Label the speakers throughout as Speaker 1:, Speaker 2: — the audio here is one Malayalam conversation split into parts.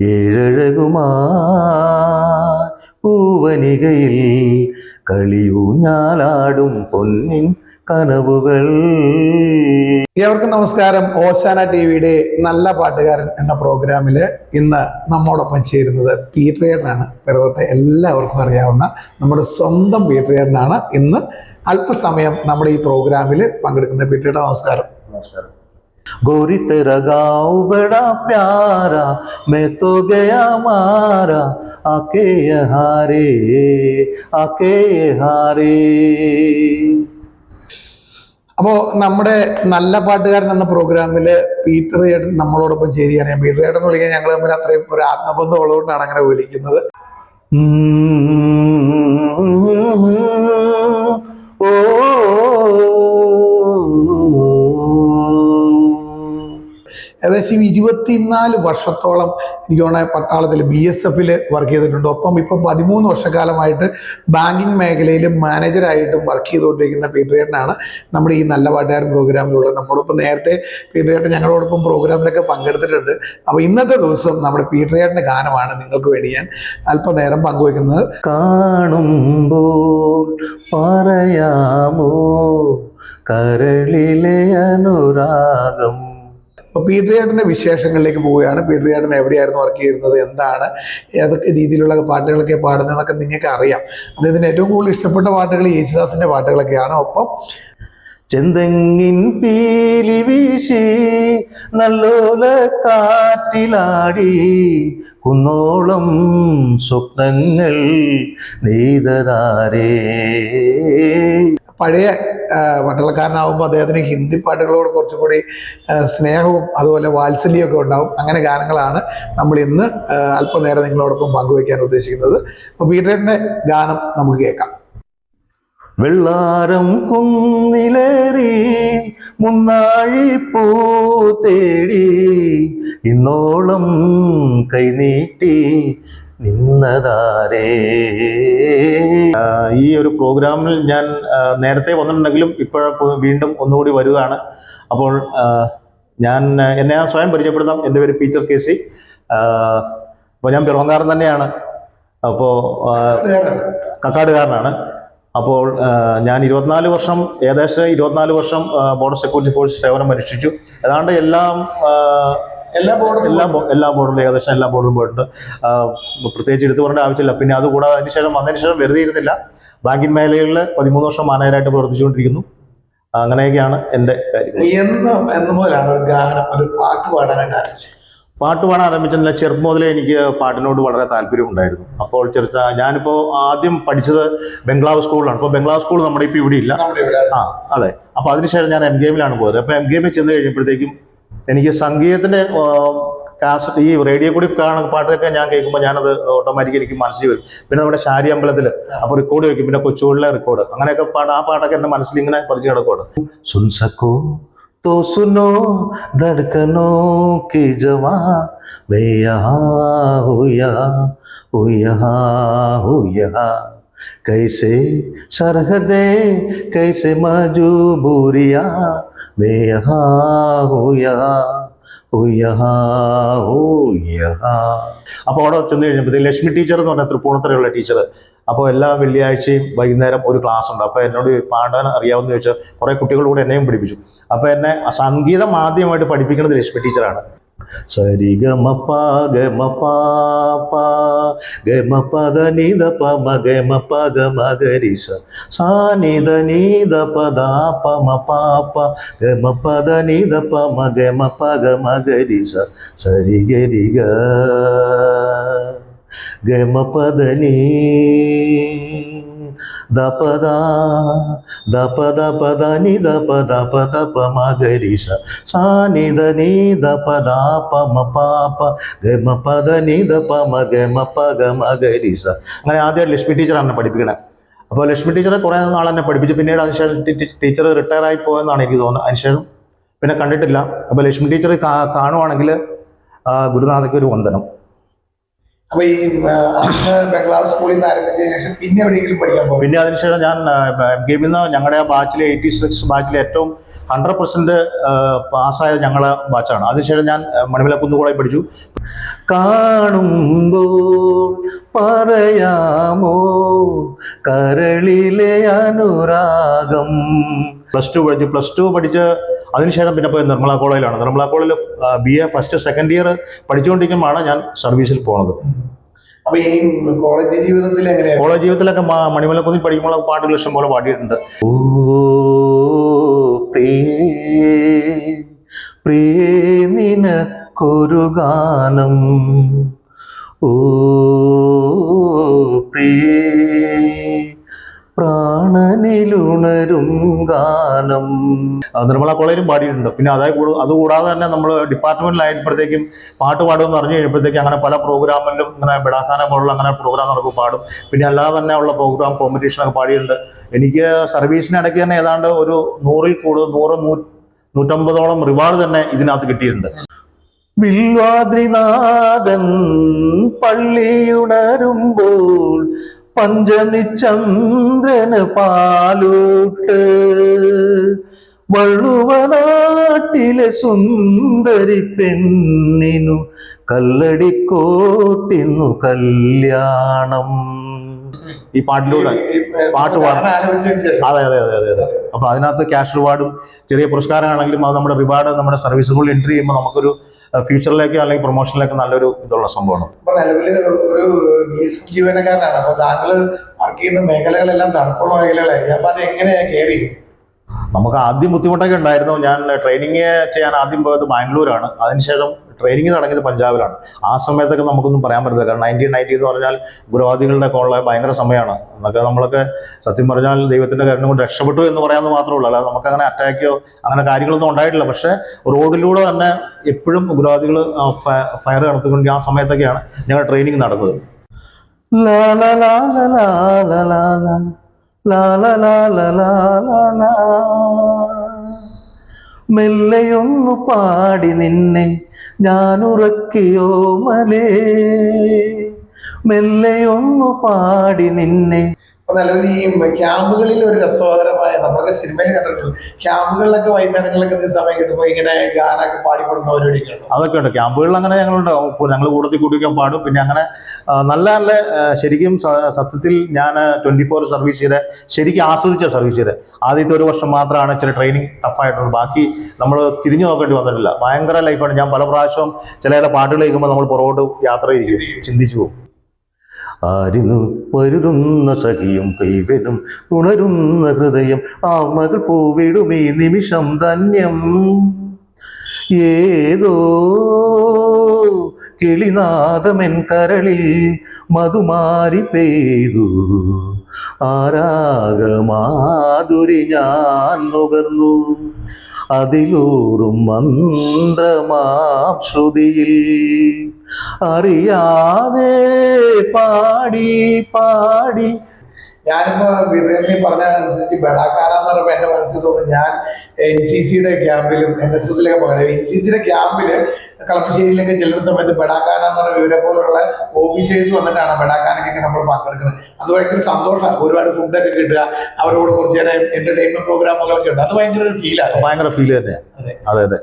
Speaker 1: ഏഴഴകുമാ പൂവനികയിൽ കളിയൂഞ്ഞാലാടും പൊന്നിൻ കനവുകൾ.
Speaker 2: ഏവർക്കും നമസ്കാരം. ഓശാന ടി വിയുടെ നല്ല പാട്ടുകാരൻ എന്ന പ്രോഗ്രാമിൽ ഇന്ന് നമ്മോടൊപ്പം ചേരുന്നത് പീറ്ററേട്ടനാണ് പിറവത്തെ എല്ലാവർക്കും അറിയാവുന്ന നമ്മുടെ സ്വന്തം പീറ്ററേട്ടനാണ് ഇന്ന്. അല്പസമയം നമ്മുടെ ഈ പ്രോഗ്രാമിൽ പങ്കെടുക്കുന്ന പീറ്ററേട്ട നമസ്കാരം.
Speaker 1: गोरी तेरा गाँव बड़ा प्यारा मैं तो गया मारा आके यहाँ रे आके यहाँ रे
Speaker 2: അപ്പോൾ നമ്മുടെ നല്ല പാട്ടുകാരൻ എന്ന പ്രോഗ്രാമിൽ പീറ്റർ ചേട്ടൻ നമ്മളോടൊപ്പം ചേരുകയാണ് ഞാൻ പീറ്റർ ചേട്ടൻ എന്ന് വിളിക്കാൻ ഞങ്ങൾ തമ്മിൽ അത്രയും ഒരു ആത്മബന്ധം ഉള്ളതുകൊണ്ടാണ് അങ്ങനെ വിളിക്കുന്നത് ഏകദേശം ഇരുപത്തിനാല് വർഷത്തോളം എനിക്ക് തോന്നുന്നത് പട്ടാളത്തിൽ ബി എസ് എഫിൽ വർക്ക് ചെയ്തിട്ടുണ്ട്. ഒപ്പം ഇപ്പം പതിമൂന്ന് വർഷക്കാലമായിട്ട് ബാങ്കിങ് മേഖലയിൽ മാനേജറായിട്ടും വർക്ക് ചെയ്തുകൊണ്ടിരിക്കുന്ന പീറ്ററേട്ടനാണ് നമ്മുടെ ഈ നല്ല പാട്ടുകാരൻ പ്രോഗ്രാമിലുള്ളത് നമ്മോടൊപ്പം നേരത്തെ പീറ്ററേട്ടൻ ഞങ്ങളോടൊപ്പം പ്രോഗ്രാമിലൊക്കെ പങ്കെടുത്തിട്ടുണ്ട്. അപ്പോൾ ഇന്നത്തെ ദിവസം നമ്മുടെ പീറ്ററേട്ടന്റെ ഗാനമാണ് നിങ്ങൾക്ക് വേണ്ടി ഞാൻ അല്പനേരം പങ്കുവയ്ക്കുന്നത്.
Speaker 1: കാണുമ്പോൾ പറയാമോ? കരളിലെ അനുരാഗം
Speaker 2: അപ്പോൾ പീറ്റർ ചേട്ടന്റെ വിശേഷങ്ങളിലേക്ക് പോവുകയാണ്. പീറ്റർ ചേട്ടൻ എവിടെയായിരുന്നു വർക്ക് ചെയ്യുന്നത് എന്താണ് ഏതൊക്കെ രീതിയിലുള്ള പാട്ടുകളൊക്കെ പാടുന്നതെന്നൊക്കെ നിങ്ങൾക്ക് അറിയാം. അദ്ദേഹത്തിന് ഏറ്റവും കൂടുതൽ ഇഷ്ടപ്പെട്ട പാട്ടുകൾ യേശുദാസിന്റെ പാട്ടുകളൊക്കെയാണ്. ഒപ്പം
Speaker 1: ചെന്തെങ്ങിൻ പീലി വീശി നല്ലോല കാറ്റിലാടി കുന്നോളം സ്വപ്നങ്ങൾ നെയ്തതാരേ.
Speaker 2: പഴയ പട്ടാളക്കാരനാവുമ്പോൾ അദ്ദേഹത്തിന് ഹിന്ദി പാട്ടുകളോട് കുറച്ചും കൂടി സ്നേഹവും അതുപോലെ വാത്സല്യമൊക്കെ ഉണ്ടാവും. അങ്ങനെ ഗാനങ്ങളാണ് നമ്മൾ ഇന്ന് അല്പനേരം നിങ്ങളോടൊപ്പം പങ്കുവയ്ക്കാൻ ഉദ്ദേശിക്കുന്നത്. അപ്പോൾ പീറ്ററിന്റെ ഗാനം നമുക്ക് കേൾക്കാം.
Speaker 1: വെള്ളാരം കുന്നിലേറി മുന്നാഴി പൂ തേടി ഇന്നോളം കൈനീട്ടി നിന്നതാരേ? ഈ ഒരു പ്രോഗ്രാമിൽ ഞാൻ നേരത്തെ വന്നിട്ടുണ്ടെങ്കിലും ഇപ്പോൾ വീണ്ടും ഒന്നുകൂടി വരികയാണ്. അപ്പോൾ ഞാൻ എന്നെ സ്വയം പരിചയപ്പെടുത്താം. എന്റെ പേര് പീറ്റർ കെ സി. അപ്പോൾ ഞാൻ പിറവങ്കാരൻ തന്നെയാണ്. അപ്പോൾ കക്കാടുകാരനാണ്. അപ്പോൾ ഞാൻ ഇരുപത്തിനാല് വർഷം ഏകദേശം ഇരുപത്തിനാല് വർഷം ബോർഡർ സെക്യൂരിറ്റി ഫോഴ്സ് സേവനം അനുഷ്ഠിച്ചു. ഏതാണ്ട് എല്ലാം
Speaker 2: എല്ലാ ബോർഡും
Speaker 1: എല്ലാ എല്ലാ ബോർഡിലും ഏകദേശം എല്ലാ ബോർഡിലും പോയിട്ടുണ്ട്. പ്രത്യേകിച്ച് എടുത്തു പറയേണ്ട ആവശ്യമില്ല. പിന്നെ അതുകൂടാതെ അതിന് ശേഷം വന്നതിന് ശേഷം വെറുതെ ഇരുന്നില്ല. ബാങ്കിങ് മേഖലകളിൽ പതിമൂന്ന് വർഷം മാനേജരായിട്ട് പ്രവർത്തിച്ചുകൊണ്ടിരിക്കുന്നു. അങ്ങനെയൊക്കെയാണ് എന്റെ കാര്യം
Speaker 2: എന്ന് എന്ന് മുതലാണ് ഒരു ഗാനം ഒരു പാട്ട് പാടാനായിട്ട് ആരംഭിച്ചത്?
Speaker 1: പാട്ട് പാടാൻ ആരംഭിച്ചതില്ല ചെറുപ്പം മുതലേ എനിക്ക് പാട്ടിനോട് വളരെ താല്പര്യമുണ്ടായിരുന്നു. അപ്പോൾ ചെറുത്ത ഞാനിപ്പോൾ ആദ്യം പഠിച്ചത് ബംഗ്ലാവ് സ്കൂളിലാണ്. ഇപ്പോൾ ബംഗ്ലാവ് സ്കൂൾ നമ്മുടെ ഇപ്പോൾ ഇവിടെ ഇല്ല. ആ അതെ. അപ്പോൾ അതിനുശേഷം ഞാൻ എം ഗെയിമിലാണ് പോയത്. അപ്പോൾ എം ഗെയിമിൽ ചെന്ന് കഴിഞ്ഞപ്പോഴത്തേക്കും എനിക്ക് സംഗീതത്തിൻ്റെ കാസറ്റ് ഈ റേഡിയോ കൂടി കാണുന്ന പാട്ടൊക്കെ ഞാൻ കേൾക്കുമ്പോൾ ഞാനത് ഓട്ടോമാറ്റിക് എനിക്ക് മനസ്സിൽ വരും പിന്നെ നമ്മുടെ ശാരി അമ്പലത്തിൽ അപ്പോൾ റെക്കോർഡ് വെക്കും പിന്നെ കൊച്ചുകളിലെ റെക്കോർഡ് അങ്ങനെയൊക്കെ പാട്ട് ആ പാട്ടൊക്കെ എൻ്റെ മനസ്സിൽ ഇങ്ങനെ പറിച്ചു കിടക്കുവാണ് സുൻസക്കോ तो सुनो धड़कनों की जवा मैं यहाँ हूँ यहाँ हूँ यहाँ हूँ यहाँ कैसे सरहदे कैसे मजबूरियाँ मैं यहाँ हूँ यहाँ हूँ यहाँ हूँ यहाँ അപ്പോൾ അവിടെ ചെന്ന് കഴിഞ്ഞപ്പോൾ ലക്ഷ്മി ടീച്ചർ എന്ന് പറഞ്ഞാൽ തൃപ്പൂണിത്തറയുള്ള ടീച്ചർ അപ്പോൾ എല്ലാ വെള്ളിയാഴ്ചയും വൈകുന്നേരം ഒരു ക്ലാസ് ഉണ്ട് അപ്പോൾ എന്നോട് പാടാൻ അറിയാവുന്ന ചോദിച്ചാൽ കുറേ കുട്ടികളൂടെ എന്നെയും പഠിപ്പിച്ചു അപ്പോൾ എന്നെ സംഗീതം ആദ്യമായിട്ട് പഠിപ്പിക്കുന്നത് ലക്ഷ്മി ടീച്ചറാണ് சரி க மப்ப க மப்ப க மப்ப த நி த ப ம க மப்ப க ம க ரி ச சா நி த நி த ப த ப ம ப ப க மப்ப த நி த ப ம க மப்ப க ம க ரி ச சரி க ரி க க மப்ப த நீ ദപദ ദപദ പദ ദപദ പദ പമ ഗരിഷ സാനി നീ ദപദ പമ പാപ ഗമ പദ പമ ഗമ പ അങ്ങനെ ആദ്യം ലക്ഷ്മി ടീച്ചറാണ് പഠിപ്പിക്കണേ. അപ്പോൾ ലക്ഷ്മി ടീച്ചറെ കുറേ നാൾ എന്നെ പഠിപ്പിച്ചു. പിന്നീട് അതിനുശേഷം ടീച്ചർ റിട്ടയർ ആയി പോയെന്നാണ് എനിക്ക് തോന്നുന്നത്. അതിനുശേഷം പിന്നെ കണ്ടിട്ടില്ല. അപ്പോൾ ലക്ഷ്മി ടീച്ചർ കാണുവാണെങ്കിൽ ഗുരുനാഥയ്ക്ക് ഒരു വന്ദനം.
Speaker 2: അപ്പൊ ഈ അന്ന് ബംഗ്ലാവ് സ്കൂളിൽ നിന്ന് ആരംഭിച്ച ശേഷം പിന്നെ എവിടെയെങ്കിലും പഠിക്കാൻ പോകും
Speaker 1: പിന്നെ അതിനുശേഷം ഞാൻ എം കെ നിന്ന് ഞങ്ങളുടെ ആ ബാച്ചിലെ എയ്റ്റി സിക്സ് ബാച്ചിലെ ഏറ്റവും ഹൺഡ്രഡ് പെർസെന്റ് പാസ്സായ ഞങ്ങളെ ബാച്ചാണ് അതിനുശേഷം ഞാൻ മണിമല കുന്നുകോളായി പഠിച്ചു. കാണുമ്പോൾ പറയാമോ? കരളിലെ അനുരാഗം. പ്ലസ് ടു പഠിച്ചു പ്ലസ് ടു പഠിച്ച് അതിനുശേഷം പിന്നെ പോയി നിർമ്മല കോളേജിലാണ്. നിർമ്മല കോളേജിൽ B A first second year പഠിച്ചുകൊണ്ടിരിക്കുമ്പോഴാണ് ഞാൻ സർവീസിൽ പോണത്.
Speaker 2: അപ്പൊ ഈ കോളേജ് ജീവിതത്തിൽ എങ്ങനെയായിരുന്നു
Speaker 1: കോളേജ് ജീവിതത്തിലൊക്കെ മണിമല മണിമലക്കുന്നിൽ പഠിക്കുമ്പോൾ പാട്ടുകൾ ഇഷ്ടം പോലെ പാടിയിട്ടുണ്ട്. ഓ പ്രേ പ്രേ നിനക്കൊരു ഗാനം ഓ പ്രിയേ പ്രാണനിലുണരും ഗാനം. അത് നിർമ്മല കോളേജിലും പാടിയിട്ടുണ്ട്. പിന്നെ അതായത് കൂടു- അതുകൂടാതെ തന്നെ നമ്മൾ ഡിപ്പാർട്ട്മെന്റിലായപ്പോഴത്തേക്കും പാട്ട് പാടുമെന്ന് പറഞ്ഞു കഴിഞ്ഞപ്പോഴത്തേക്കും അങ്ങനെ പല പ്രോഗ്രാമിലും ഇങ്ങനെ ബെടാക്കാന പോലുള്ള അങ്ങനെ പ്രോഗ്രാം നടക്കും പാടും. പിന്നെ അല്ലാതെ തന്നെ ഉള്ള പ്രോഗ്രാം കോമ്പറ്റീഷനൊക്കെ പാടിയിട്ടുണ്ട്. എനിക്ക് സർവീസിനിടയ്ക്ക് തന്നെ ഏതാണ്ട് ഒരു നൂറിൽ കൂടുതൽ നൂറ് നൂ നൂറ്റമ്പതോളം റിവാർഡ് തന്നെ ഇതിനകത്ത് കിട്ടിയിട്ടുണ്ട്. ിൽവാദ്രിനാഥൻ പള്ളിയുണരുമ്പോൾ പഞ്ചമി ചന്ദ്രന് പാലൂട്ട്. വള്ളുവനാട്ടിലെ സുന്ദരി പെണ്ണിനു കല്ലടിക്കോട്ടിന്നു കല്യാണം. ഈ പാട്ടിലൂടെ പാട്ട് അതെ അതെ അതെ അതെ അതെ. അപ്പൊ അതിനകത്ത് ക്യാഷ് റിവാർഡും ചെറിയ പുരസ്കാരമാണെങ്കിലും അത് നമ്മുടെ റിവാർഡ് നമ്മുടെ സർവീസുകളിൽ എൻട്രി ചെയ്യുമ്പോൾ നമുക്കൊരു ഫ്യൂച്ചറിലേക്ക് അല്ലെങ്കിൽ പ്രൊമോഷനിലേക്ക് നല്ലൊരു ഇതുള്ള സംഭവമാണ്.
Speaker 2: അപ്പൊ നിലവിൽ ഒരു ബി എസ് ജീവനക്കാരനാണ് അപ്പൊ താങ്കൾ വർക്ക് ചെയ്യുന്ന മേഖലകളെല്ലാം തണുപ്പുള്ള മേഖലകളായി അപ്പൊ അത് എങ്ങനെയാ കെയർ
Speaker 1: നമുക്ക് ആദ്യം ബുദ്ധിമുട്ടൊക്കെ ഉണ്ടായിരുന്നു. ഞാൻ ട്രെയിനിങ് ചെയ്യാൻ ആദ്യം പോയത് ബാംഗ്ലൂരാണ് അതിനുശേഷം ട്രെയിനിങ് നടങ്ങിയത് പഞ്ചാബിലാണ് ആ സമയത്തൊക്കെ നമുക്കൊന്നും പറയാൻ പറ്റില്ല കാരണം നയന്റീൻ നയന്റി എന്ന് പറഞ്ഞാൽ ഗുരുവാദികളുടെ ഒക്കെ ഉള്ള ഭയങ്കര സമയമാണ് എന്നൊക്കെ നമ്മളൊക്കെ സത്യം പറഞ്ഞാൽ ദൈവത്തിന്റെ കരുണ കൊണ്ട് രക്ഷപ്പെട്ടു എന്ന് പറയാമെന്ന് മാത്രമേ ഉള്ളൂ അല്ലാതെ നമുക്കങ്ങനെ അറ്റാക്കോ അങ്ങനെ കാര്യങ്ങളൊന്നും ഉണ്ടായിട്ടില്ല പക്ഷേ റോഡിലൂടെ തന്നെ എപ്പോഴും ഗുരുവാദികൾ ഫയർ നടത്തിക്കൊണ്ട് ആ സമയത്തൊക്കെയാണ് ഞങ്ങൾ ട്രെയിനിങ് നടന്നത്. മെല്ലെയൊന്നു പാടി നിന്നെ ഞാൻ ഉറക്കിയോ മലേ മെല്ലെയൊന്നു പാടി നിന്നെ.
Speaker 2: അപ്പൊ നിലവിൽ ഈ ക്യാമ്പുകളിൽ ഒരു രസകരമായ നമ്മളൊക്കെ സിനിമയിൽ കണ്ടിട്ടുണ്ട്. ക്യാമ്പുകളിലൊക്കെ വൈകുന്നേരങ്ങളിലൊക്കെ സമയം കിട്ടുമ്പോൾ ഇങ്ങനെ ഗാനൊക്കെ പാടിക്കൊടുക്കുന്ന ഉണ്ടോ.
Speaker 1: അതൊക്കെ ഉണ്ട്. ക്യാമ്പുകളിൽ അങ്ങനെ ഞങ്ങളുണ്ട്. ഞങ്ങൾ കൂട്ടത്തിൽ കൂട്ടിക്കാൻ പാടും. പിന്നെ അങ്ങനെ നല്ല നല്ല ശരിക്കും സത്യത്തിൽ ഞാൻ ട്വന്റി ഫോർ സർവീസ് ചെയ്ത് ശരിക്കും ആസ്വദിച്ച സർവീസ് ചെയ്ത്. ആദ്യത്തെ ഒരു വർഷം മാത്രമാണ് ചില ട്രെയിനിങ് ടഫായിട്ടുള്ളത് ബാക്കി നമ്മൾ തിരിഞ്ഞു നോക്കേണ്ടി വന്നിട്ടില്ല. ഭയങ്കര ലൈഫാണ് ഞാൻ പല പ്രാവശ്യവും ചിലരുടെ പാട്ടുകൾ കേൾക്കുമ്പോൾ നമ്മൾ പുറകോട്ട് യാത്ര ചെയ്യും. ചിന്തിച്ചു പോകും. ആരിന്നു പരുരുന്ന സഖിയും കൈവരും ഉണരുന്ന ഹൃദയം ആ മകൾ പൂവിടും ഈ നിമിഷം ധന്യം. ഏതോ കിളിനാഥമെൻ കരളിൽ മധുമാരി പെയ്തു. ആരാഗമാധുരി ഞാൻ നുകർന്നു. അതിലൂറും മന്ത്രമാം ശ്രുതിയിൽ അറിയാതെ പാടി പാടി.
Speaker 2: ഞാനിപ്പോ വിരമി പറഞ്ഞതനുസരിച്ച് ബെടാക്കാന പറയുമ്പോൾ എന്റെ മനസ്സിൽ തോന്നുന്നു ഞാൻ എൻ സി സിയുടെ ക്യാമ്പിലും എൻ എസ് എസിലൊക്കെ പകരം എൻ സി സിയുടെ ക്യാമ്പിൽ കളമശ്ശേരിയിലേക്ക് ചെല്ലുന്ന സമയത്ത് ബെടാക്കാന എന്ന് പറഞ്ഞ ഇവരെ പോലുള്ള ഓഫീസേഴ്സ് വന്നിട്ടാണ് ബെടാക്കാനൊക്കെ നമ്മൾ പങ്കെടുക്കുന്നത്. അത് ഭയങ്കര സന്തോഷമാണ് ഒരുപാട് ഫുഡൊക്കെ കിട്ടുക. അവരോട് കുറച്ച് നേരം എന്റർടൈൻമെന്റ് പ്രോഗ്രാമുകളൊക്കെ ഉണ്ട്. അത് ഭയങ്കര ഒരു ഫീലാണ്
Speaker 1: ഭയങ്കര ഫീൽ തന്നെയാണ്
Speaker 2: അതെ.
Speaker 1: അതെ അതെ.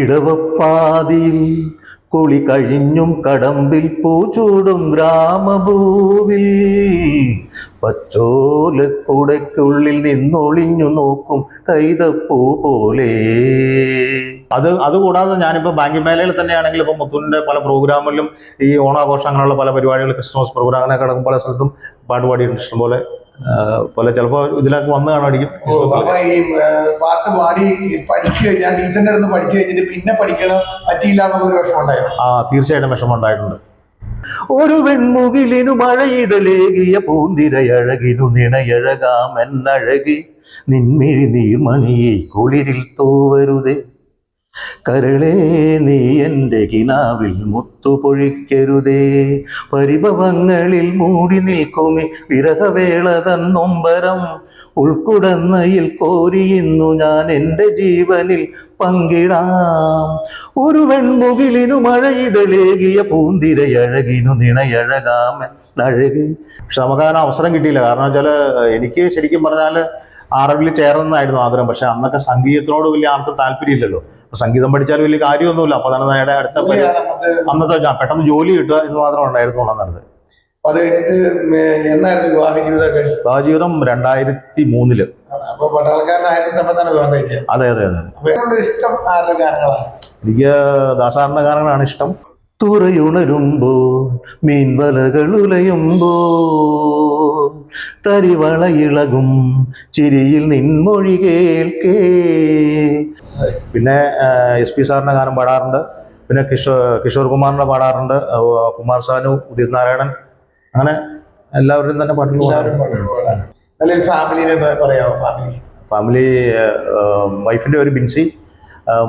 Speaker 1: ഇടവപ്പാതിയിൽ കുളി കഴിഞ്ഞും കടമ്പിൽ പൂച്ചൂടും ഗ്രാമഭൂവിൽ. പച്ചോലക്കുടയ്ക്കുള്ളിൽ നിന്നൊളിഞ്ഞു നോക്കും കൈതപ്പൂ പോലെ. അത് അതുകൂടാതെ ഞാനിപ്പോൾ ബാങ്കിങ് മേഖലയിൽ തന്നെയാണെങ്കിൽ ഇപ്പോൾ മുത്തുവിന്റെ പല പ്രോഗ്രാമിലും ഈ ഓണാഘോഷം അങ്ങനെയുള്ള പല പരിപാടികൾ ക്രിസ്മസ് പ്രോഗ്രാം അങ്ങനെ കിടക്കും പല സ്ഥലത്തും പാട്ട് ഇഷ്ടംപോലെ പല ചിലപ്പോൾ ഇതിലൊക്കെ വന്നു കാണുമായിരിക്കും.
Speaker 2: പാട്ട് പാടി പഠിച്ചു കഴിഞ്ഞാൽ ടീച്ചറിന്റെ അടുത്ത് പഠിച്ചു കഴിഞ്ഞിട്ട് പിന്നെ പഠിക്കണം പറ്റിയില്ല എന്നുള്ളൊരു വിഷമം ഉണ്ടായിരുന്നു
Speaker 1: ആ തീർച്ചയായിട്ടും വിഷമം ഉണ്ടായിട്ടുണ്ട് ഒരു വെൺമുകിലിനു മഴയിതലേകിയ പൂന്തിരയഴകിനു നിണയഴകാമെന്നഴകി നിന്മിഴി നീർമണിയെ കുളിരിൽ തോവരുതേ. കരളേ നീ എന്റെ കിനാവിൽ മുത്തുപൊഴിക്കരുതേ. പരിഭവങ്ങളിൽ മൂടി നിൽക്കുമി വിരഹവേള തന്നൊമ്പരം. ഉൾക്കുടന്നയിൽ കോരിയുന്നു ഞാൻ എന്റെ ജീവനിൽ പങ്കിടാം. ഒരു വെൺമുകിലിനു മഴയിതളേകിയ പൂന്തിരയഴകിനു നിണയഴകാമൻ അഴകി. അങ്ങനെ അവസരം കിട്ടിയില്ല. കാരണം വെച്ചാൽ എനിക്ക് ശരിക്കും പറഞ്ഞാൽ ആറവിൽ ചേർന്നായിരുന്നു ആഗ്രഹം. പക്ഷെ അന്നൊക്കെ സംഗീതത്തിനോട് വലിയ ആർക്കും താല്പര്യമില്ലല്ലോ. സംഗീതം പഠിച്ചാലും വലിയ കാര്യമൊന്നുമില്ല. അപ്പൊ അതാണ് നേടെ അടുത്ത അന്നത്തെ പെട്ടെന്ന് ജോലി കിട്ടുക എന്ന് മാത്രമേ ഉണ്ടായിരുന്നുള്ളൂ നടന്നത് വിവാഹജീവിതം രണ്ടായിരത്തി
Speaker 2: മൂന്നിൽ
Speaker 1: അതെ അതെ അതെ. എനിക്ക് ദാസാറിന്റെ ഗാനങ്ങളാണ് ഇഷ്ടം. തുറയുണരുമ്പോൾ മീൻവലകൾ ഉലയുമ്പോൾ തരിവള ഇളകും ചിരിയിൽ നിൻമൊഴി കേൾക്കേ. പിന്നെ എസ് പി സാറിന്റെ ഗാനം പാടാറുണ്ട്. പിന്നെ കിഷോർ കിഷോർ കുമാറിന്റെ പാടാറുണ്ട്. കുമാർ സാനു ഉദിത് നാരായണൻ. അങ്ങനെ എല്ലാവരും തന്നെ പാട്ടുകൾ.
Speaker 2: ഫാമിലിനെ പറയാമോ? ഫാമിലി
Speaker 1: ഫാമിലി വൈഫിന്റെ ഒരു ബിൻസി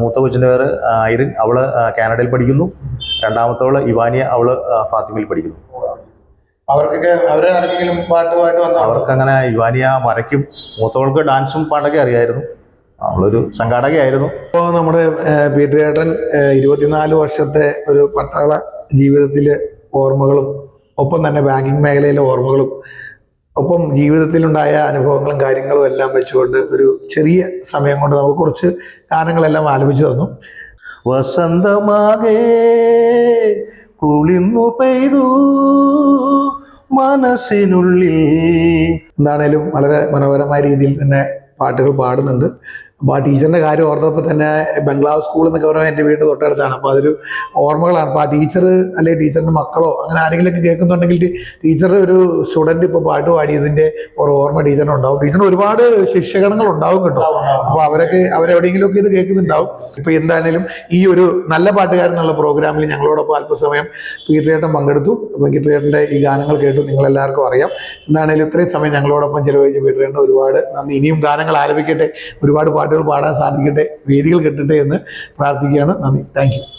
Speaker 1: മൂത്ത കൊച്ചിന്റെ പേര് ഐറിൻ. അവൾ കാനഡയിൽ പഠിക്കുന്നു. രണ്ടാമത്തവൾ ഇവാനിയ അവൾ ഫാത്തിമയിൽ പഠിക്കുന്നു.
Speaker 2: അവർക്കൊക്കെ അവരെ ആരെങ്കിലും പാട്ടുമായിട്ട് വന്നോ
Speaker 1: അവർക്കങ്ങനെ ഇവാനിയ വരയ്ക്കും മൂത്തവൾക്ക് ഡാൻസും പാട്ടൊക്കെ അറിയായിരുന്നു. നമ്മളൊരു സംഘാടകയായിരുന്നു.
Speaker 2: ഇപ്പോൾ നമ്മുടെ പീറ്റർ ഏട്ടൻ ഇരുപത്തിനാല് വർഷത്തെ ഒരു പട്ടാള ജീവിതത്തിലെ ഓർമ്മകളും ഒപ്പം തന്നെ ബാങ്കിങ് മേഖലയിലെ ഓർമ്മകളും ഒപ്പം ജീവിതത്തിലുണ്ടായ അനുഭവങ്ങളും കാര്യങ്ങളും എല്ലാം വെച്ചുകൊണ്ട് ഒരു ചെറിയ സമയം കൊണ്ട് നമുക്ക് കുറച്ച് ഗാനങ്ങളെല്ലാം ആലപിച്ചു തന്നു.
Speaker 1: വസന്തമാകേ കുളിർന്നു പെയ്തു. മനസ്സിനുള്ളിൽ.
Speaker 2: എന്താണേലും വളരെ മനോഹരമായ രീതിയിൽ തന്നെ പാട്ടുകൾ പാടുന്നുണ്ട്. അപ്പോൾ ആ ടീച്ചറിന്റെ കാര്യം ഓർത്തപ്പോൾ തന്നെ ബംഗ്ലാവ് സ്കൂൾ എന്നൊക്കെ പറയുമ്പോൾ എന്റെ വീട് തൊട്ടടുത്താണ്. അപ്പോൾ അതൊരു ഓർമ്മകളാണ്. അപ്പോൾ ആ ടീച്ചർ അല്ലെങ്കിൽ ടീച്ചറിന്റെ മക്കളോ അങ്ങനെ ആരെങ്കിലുമൊക്കെ കേൾക്കുന്നുണ്ടെങ്കിൽ ടീച്ചർ ഒരു സ്റ്റുഡന്റ് ഇപ്പോൾ പാട്ട് പാടിയതിന്റെ ഒരു ഓർമ്മ ടീച്ചറിന് ഉണ്ടാവും. ടീച്ചറിന് ഒരുപാട് ശിക്ഷകണങ്ങൾ ഉണ്ടാവും കേട്ടോ. അപ്പോൾ അവരൊക്കെ അവരെവിടെയെങ്കിലുമൊക്കെ ഇത് കേൾക്കുന്നുണ്ടാവും. ഇപ്പോൾ എന്താണേലും ഈ ഒരു നല്ല പാട്ടുകാരൻ എന്നുള്ള പ്രോഗ്രാമിൽ ഞങ്ങളോടൊപ്പം അല്പസമയം പീറ്ററേട്ടൻ പങ്കെടുത്തു. അപ്പോൾ പീറ്ററേട്ടന്റെ ഈ ഗാനങ്ങൾ കേട്ടു. നിങ്ങളെല്ലാവർക്കും അറിയാം. എന്താണേലും ഇത്രയും സമയം ഞങ്ങളോടൊപ്പം ചിലവഴിച്ച പീറ്ററേട്ടൻ ഒരുപാട് നന്ദി. ഇനിയും ഗാനങ്ങൾ ആലപിക്കട്ടെ ഒരുപാട് പാട്ടുകൾ പാടാൻ സാധിക്കട്ടെ വേദികൾ കിട്ടട്ടെ എന്ന് പ്രാർത്ഥിക്കുകയാണ്. നന്ദി. താങ്ക്